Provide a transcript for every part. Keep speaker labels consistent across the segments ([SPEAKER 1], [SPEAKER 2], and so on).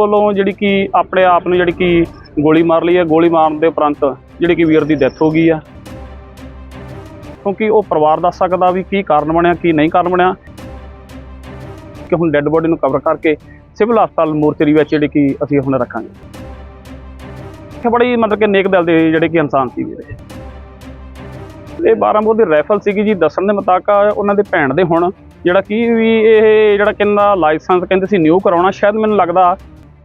[SPEAKER 1] ਵੱਲੋਂ ਜਿਹੜੀ ਕਿ ਆਪਣੇ ਆਪ ਨੂੰ ਜਿਹੜੀ ਕਿ ਗੋਲੀ ਮਾਰ ਲਈ ਹੈ, ਗੋਲੀ ਮਾਰਨ ਦੇ ਉਪਰੰਤ ਜਿਹੜੀ ਕਿ ਵੀਰ ਦੀ ਡੈਥ ਹੋ ਗਈ ਆ। ਕਿਉਂਕਿ ਉਹ ਪਰਿਵਾਰ ਦੱਸ ਸਕਦਾ ਵੀ ਕੀ ਕਾਰਨ ਬਣਿਆ, ਕੀ ਨਹੀਂ ਕਾਰਨ ਬਣਿਆ। ਕਿ ਹੁਣ ਡੈੱਡ ਬੋਡੀ ਨੂੰ ਕਵਰ ਕਰਕੇ ਸਿਵਲ ਹਸਪਤਾਲ ਮੋਰਚਰੀ ਵਿੱਚ ਜਿਹੜੀ ਕਿ ਅਸੀਂ ਹੁਣ ਰੱਖਾਂਗੇ। ਇਹ ਬੜੀ ਮਤਲਬ ਕਿ ਨੇਕ ਦਿਲ ਦੇ ਜਿਹੜੇ ਕਿ ਇਨਸਾਨ ਸੀ ਵੀਰੇ। ਇਹ 12 ਬੋਰ ਦੀ ਰਾਈਫਲ ਸੀਗੀ ਜੀ, ਦੱਸਣ ਦੇ ਮੁਤਾਬਕ ਉਹਨਾਂ ਦੇ ਭੈਣ ਦੇ ਹੁਣ, ਜਿਹੜਾ ਕਿ ਵੀ ਇਹ ਜਿਹੜਾ ਕਹਿੰਦਾ ਲਾਇਸੈਂਸ ਕਹਿੰਦੇ ਸੀ ਨਿਊ ਕਰਾਉਣਾ, ਸ਼ਾਇਦ ਮੈਨੂੰ ਲੱਗਦਾ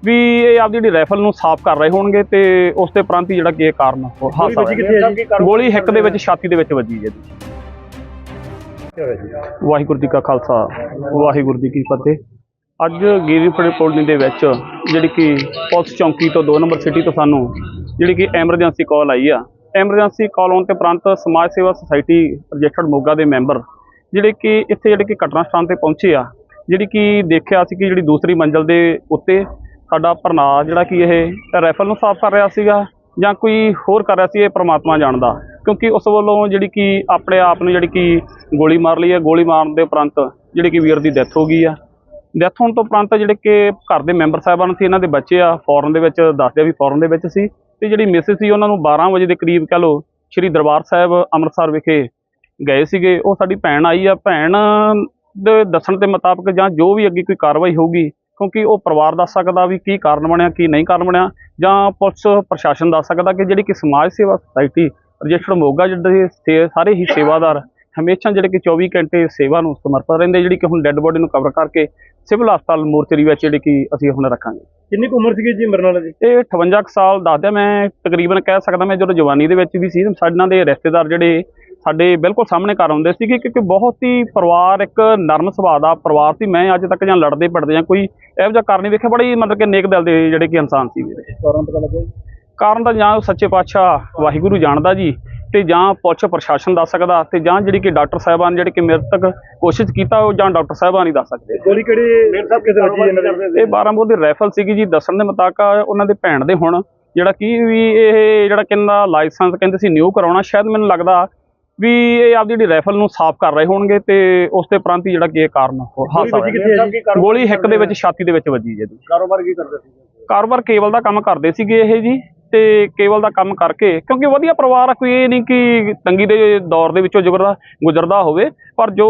[SPEAKER 1] ਵੀ ਇਹ ਆਪਦੀ ਜਿਹੜੀ ਰਾਈਫਲ ਨੂੰ ਸਾਫ਼ ਕਰ ਰਹੇ ਹੋਣਗੇ ਤੇ ਉਸ ਦੇ ਉਪਰੰਤ ਹੀ ਜਿਹੜਾ ਕਿ ਕਾਰਨ ਹਾਦਸਾ ਹੋਇਆ। ਗੋਲੀ ਹਿੱਕ ਦੇ ਵਿੱਚ ਛਾਤੀ ਦੇ ਵਿੱਚ ਵੱਜੀ ਹੈ ਜੀ। ਵਾਹਿਗੁਰੂ ਜੀ ਕਾ ਖਾਲਸਾ ਵਾਹਿਗੁਰੂ ਜੀ ਕੀ ਫਤਿਹ। ਅੱਜ ਗੀਰੀਪੁਰ ਪੁਲਿਸ ਦੇ ਵਿੱਚ ਜਿਹੜੀ ਕਿ ਪੁਲਿਸ ਚੌਂਕੀ ਤੋਂ 2 ਨੰਬਰ ਸਿਟੀ ਤੋਂ ਸਾਨੂੰ ਜਿਹੜੀ ਕਿ ਐਮਰਜੈਂਸੀ ਕਾਲ ਆਈ ਆ। ਐਮਰਜੈਂਸੀ ਕਾਲ ਆਉਣ ਤੇ ਉਪਰੰਤ ਸਮਾਜ ਸੇਵਾ ਸੁਸਾਇਟੀ ਰਜਿਸਟਰਡ ਮੋਗਾ ਦੇ ਮੈਂਬਰ ਜਿਹੜੇ ਕਿ ਇੱਥੇ ਜਿਹੜੇ ਕਿ ਘਟਨਾ ਸਥਾਨ ਤੇ ਪਹੁੰਚੇ ਆ ਜਿਹੜੀ ਕਿ ਦੇਖਿਆ ਸੀ ਕਿ ਜਿਹੜੀ ਦੂਸਰੀ ਮੰਜ਼ਲ ਦੇ ਉੱਤੇ ਸਾਡਾ ਭਰਨਾ ਜਿਹੜਾ ਕਿ ਇਹ ਰਾਈਫਲ ਨੂੰ ਸਾਫ਼ ਕਰ ਰਿਹਾ ਸੀਗਾ ਜਾਂ ਕੋਈ ਹੋਰ ਕਰ ਰਿਹਾ ਸੀ ਇਹ ਪ੍ਰਮਾਤਮਾ ਜਾਣਦਾ। ਕਿਉਂਕਿ ਉਸ ਵੱਲੋਂ ਜਿਹੜੀ ਕਿ ਆਪਣੇ ਆਪ ਨੂੰ ਜਿਹੜੀ ਕਿ ਗੋਲੀ ਮਾਰ ਲਈ ਹੈ। ਗੋਲੀ ਮਾਰਨ ਦੇ ਉਪਰੰਤ ਜਿਹੜੀ ਕਿ ਵੀਰ ਦੀ ਡੈਥ ਹੋ ਗਈ ਆ। ਡੈਥ ਹੋਣ ਤੋਂ ਉਪਰੰਤ ਜਿਹੜੇ ਕਿ ਘਰ ਦੇ ਮੈਂਬਰ ਸਾਹਿਬਾਨ ਸੀ, ਇਹਨਾਂ ਦੇ ਬੱਚੇ ਆ ਫੋਰਨ ਦੇ ਵਿੱਚ ਦੱਸਦੇ ਵੀ ਫੋਰਨ ਦੇ ਵਿੱਚ ਸੀ। ਤੇ ਜਿਹੜੀ ਮਿਸਿਸ ਸੀ, ਉਹਨਾਂ ਨੂੰ 12 ਵਜੇ ਦੇ ਕਰੀਬ ਕਹ ਲਓ, ਸ਼੍ਰੀ ਦਰਬਾਰ ਸਾਹਿਬ ਅੰਮ੍ਰਿਤਸਰ ਵਿਖੇ ਗਏ ਸੀਗੇ। ਉਹ ਸਾਡੀ ਭੈਣ ਆਈ ਆ। ਭੈਣ ਦੇ ਦੱਸਣ ਦੇ ਮੁਤਾਬਕ ਜਾਂ ਜੋ ਵੀ ਅੱਗੇ ਕੋਈ ਕਾਰਵਾਈ ਹੋਊਗੀ ਕਿਉਂਕਿ ਉਹ ਪਰਿਵਾਰ ਦੱਸ ਸਕਦਾ ਵੀ ਕੀ ਕਾਰਨ ਬਣਿਆ ਕੀ ਨਹੀਂ ਕਾਰਨ ਬਣਿਆ ਜਾਂ ਪੁਲਿਸ ਪ੍ਰਸ਼ਾਸਨ ਦੱਸ ਸਕਦਾ ਕਿ ਜਿਹੜੀ ਕਿ ਸਮਾਜ ਸੇਵਾ ਸੁਸਾਇਟੀ ਰਜਿਸਟਰਡ ਮੋਗਾ ਜਿਹੜੇ ਸੇ- ਸਾਰੇ ਹੀ ਸੇਵਾਦਾਰ ਹਮੇਸ਼ਾ ਜਿਹੜੇ ਕਿ 24 ਘੰਟੇ ਸੇਵਾ ਨੂੰ ਸਮਰਪਿਤ ਰਹਿੰਦੇ ਜਿਹੜੀ ਕਿ ਹੁਣ ਡੈੱਡ ਬੋਡੀ ਨੂੰ ਕਵਰ ਕਰਕੇ ਸਿਵਲ ਹਸਪਤਾਲ ਮੋਰਚਰੀ ਵਿੱਚ ਜਿਹੜੀ ਕਿ ਅਸੀਂ ਹੁਣ ਰੱਖਾਂਗੇ।
[SPEAKER 2] ਕਿੰਨੀ ਕੁ ਉਮਰ ਸੀਗੀ ਜੀ ਮਰਨ ਵਾਲੇ ਦੀ?
[SPEAKER 1] ਇਹ 58 ਕੁ ਸਾਲ ਦੱਸਦਿਆ ਮੈਂ ਤਕਰੀਬਨ ਕਹਿ ਸਕਦਾ ਮੈਂ ਜਦੋਂ ਜਵਾਨੀ ਦੇ ਵਿੱਚ ਵੀ ਸੀ ਸਾਡਿਆਂ ਦੇ ਰਿਸ਼ਤੇਦਾਰ ਜਿਹੜੇ ਸਾਡੇ ਬਿਲਕੁਲ ਸਾਹਮਣੇ ਘਰ ਆਉਂਦੇ ਸੀਗੇ ਕਿਉਂਕਿ ਬਹੁਤ ਹੀ ਪਰਿਵਾਰ ਇੱਕ ਨਰਮ ਸੁਭਾਅ ਦਾ ਪਰਿਵਾਰ ਸੀ। ਮੈਂ ਅੱਜ ਤੱਕ ਜਾਂ ਲੜਦੇ ਪੜਦੇ ਜਾਂ ਕੋਈ ਇਹੋ ਜਿਹਾ ਕਰ ਨਹੀਂ ਵੇਖਿਆ ਬੜੀ ਮਤਲਬ ਕਿ ਨੇਕ ਦਿਲ ਦੇ ਜਿਹੜੇ ਕਿ ਇਨਸਾਨ ਸੀ ਵੀਰੇ
[SPEAKER 2] ਕਾਰਨ ਪਤਾ ਲੱਗਿਆ
[SPEAKER 1] ਕਾਰਨ ਤਾਂ ਜਾਂ ਸੱਚੇ ਪਾਤਸ਼ਾਹ ਵਾਹਿਗੁਰੂ ਜਾਣਦਾ ਜੀ ਤੇ ਜਾਂ ਪੁਲਿਸ ਪ੍ਰਸ਼ਾਸਨ ਦੱਸ ਸਕਦਾ ਤੇ ਜਾਂ ਜਿਹੜੀ ਕਿ ਡਾਕਟਰ ਸਾਹਿਬਾਨ ਜਿਹੜੇ ਕਿ ਮੇਰੇ ਤੱਕ ਕੋਸ਼ਿਸ਼ ਕੀਤਾ ਉਹ ਜਾਂ ਡਾਕਟਰ ਸਾਹਿਬਾਨ ਹੀ ਦੱਸ ਸਕਦੇ।
[SPEAKER 2] ਗੋਲੀ ਕਿਹੜੀ ਮੇਰੇ ਸਾਹਿਬ ਕਿਸੇ ਵੱਜੀ
[SPEAKER 1] ਇਹ 12 ਬੋਰ ਦੀ ਰਾਈਫਲ ਸੀਗੀ ਜੀ ਦੱਸਣ ਦੇ ਮੁਤਾਬਕ ਉਹਨਾਂ ਦੇ ਭੈਣ ਦੇ ਹੁਣ ਜਿਹੜਾ ਕੀ ਵੀ ਇਹ ਜਿਹੜਾ ਕਹਿੰਦਾ ਲਾਇਸੈਂਸ ਕਹਿੰਦੇ ਸੀ ਨਿਊ ਕਰਾਉਣਾ ਸ਼ਾਇਦ ਮੈਨੂੰ ਲੱਗਦਾ ਵੀ ਇਹ ਆਪਦੀ ਜਿਹੜੀ ਰਾਈਫਲ ਨੂੰ ਸਾਫ਼ ਕਰ ਰਹੇ ਹੋਣਗੇ ਤੇ ਉਸ ਦੇ ਉਪਰੰਤ ਹੀ ਜਿਹੜਾ ਕਿ ਕਾਰਨ ਹੋ- ਹਾਦਸਾ
[SPEAKER 2] ਵੱਜੀ
[SPEAKER 1] ਹੋਇਆ।
[SPEAKER 2] ਕਿੱਥੇ ਹੈ ਜੀ?
[SPEAKER 1] ਗੋਲੀ ਹਿੱਕ ਦੇ ਵਿੱਚ ਛਾਤੀ ਦੇ ਵਿੱਚ ਵੱਜੀ ਜੀ।
[SPEAKER 2] ਕਾਰੋਬਾਰ ਕੀ ਕਰਦੇ ਸੀ?
[SPEAKER 1] ਕਾਰੋਬਾਰ ਕੇਬਲ ਦਾ ਕੰਮ ਕਰਦੇ ਸੀਗੇ ਇਹ ਜੀ ਤੇ ਕੇਬਲ ਦਾ ਕੰਮ ਕਰਕੇ ਕਿਉਂਕਿ ਵਧੀਆ ਪਰਿਵਾਰ ਆ ਕੋਈ ਇਹ ਨਹੀਂ ਕਿ ਤੰਗੀ ਦੇ ਦੌਰ ਦੇ ਵਿੱਚੋਂ ਗੁਜ਼ਰਦਾ ਗੁਜ਼ਰਦਾ ਹੋਵੇ ਪਰ ਜੋ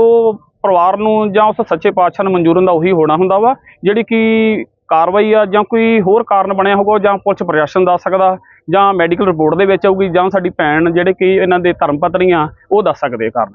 [SPEAKER 1] ਪਰਿਵਾਰ ਨੂੰ ਜਾਂ ਉਸ ਸੱਚੇ ਪਾਤਸ਼ਾਹ ਨੂੰ ਮਨਜ਼ੂਰ ਹੁੰਦਾ ਉਹੀ ਹੋਣਾ ਹੁੰਦਾ ਵਾ ਜਿਹੜੀ ਕਿ ਕਾਰਵਾਈ ਆ ਜਾਂ ਕੋਈ ਹੋਰ ਕਾਰਨ ਬਣਿਆ ਹੋਊਗਾ ਜਾਂ ਪੁਲਿਸ ਪ੍ਰਸ਼ਾਸਨ ਦੱਸ ਸਕਦਾ ਜਾਂ ਮੈਡੀਕਲ ਰਿਪੋਰਟ ਦੇ ਵਿੱਚ ਆਊਗੀ ਜਾਂ ਸਾਡੀ ਭੈਣ ਜਿਹੜੇ ਕਿ ਇਹਨਾਂ ਦੇ ਧਰਮ ਪਤਨੀ ਆ ਉਹ ਦੱਸ ਸਕਦੇ ਆ ਕਾਰਨ।